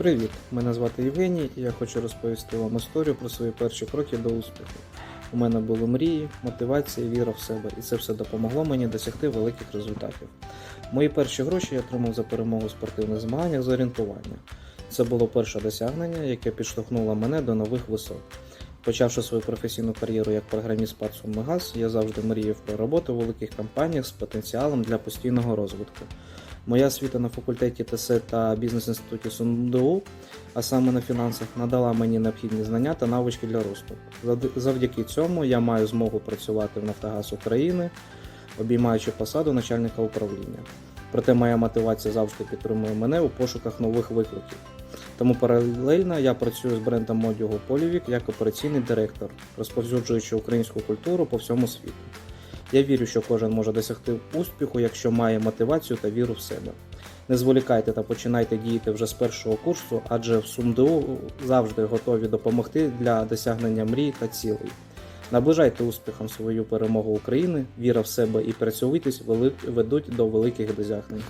Привіт! Мене звати Євгеній і я хочу розповісти вам історію про свої перші кроки до успіху. У мене були мрії, мотивація, віра в себе, і це все допомогло мені досягти великих результатів. Мої перші гроші я отримав за перемогу в спортивних змаганнях з орієнтування. Це було перше досягнення, яке підштовхнуло мене до нових висот. Почавши свою професійну кар'єру як програміст ПАЦУ Мегаз, я завжди мріяв про роботу в великих компаніях з потенціалом для постійного розвитку. Моя освіта на факультеті ТС та бізнес-інституті СУНДУ, а саме на фінансах, надала мені необхідні знання та навички для росту. Завдяки цьому я маю змогу працювати в Нафтогаз України, обіймаючи посаду начальника управління. Проте моя мотивація завжди підтримує мене у пошуках нових викликів. Тому паралельно я працюю з брендом одягу Полівік як операційний директор, розповсюджуючи українську культуру по всьому світу. Я вірю, що кожен може досягти успіху, якщо має мотивацію та віру в себе. Не зволікайте та починайте діяти вже з першого курсу, адже в СумДУ завжди готові допомогти для досягнення мрій та цілей. Наближайте успіхом свою перемогу України, віра в себе і працьовитість ведуть до великих досягнень.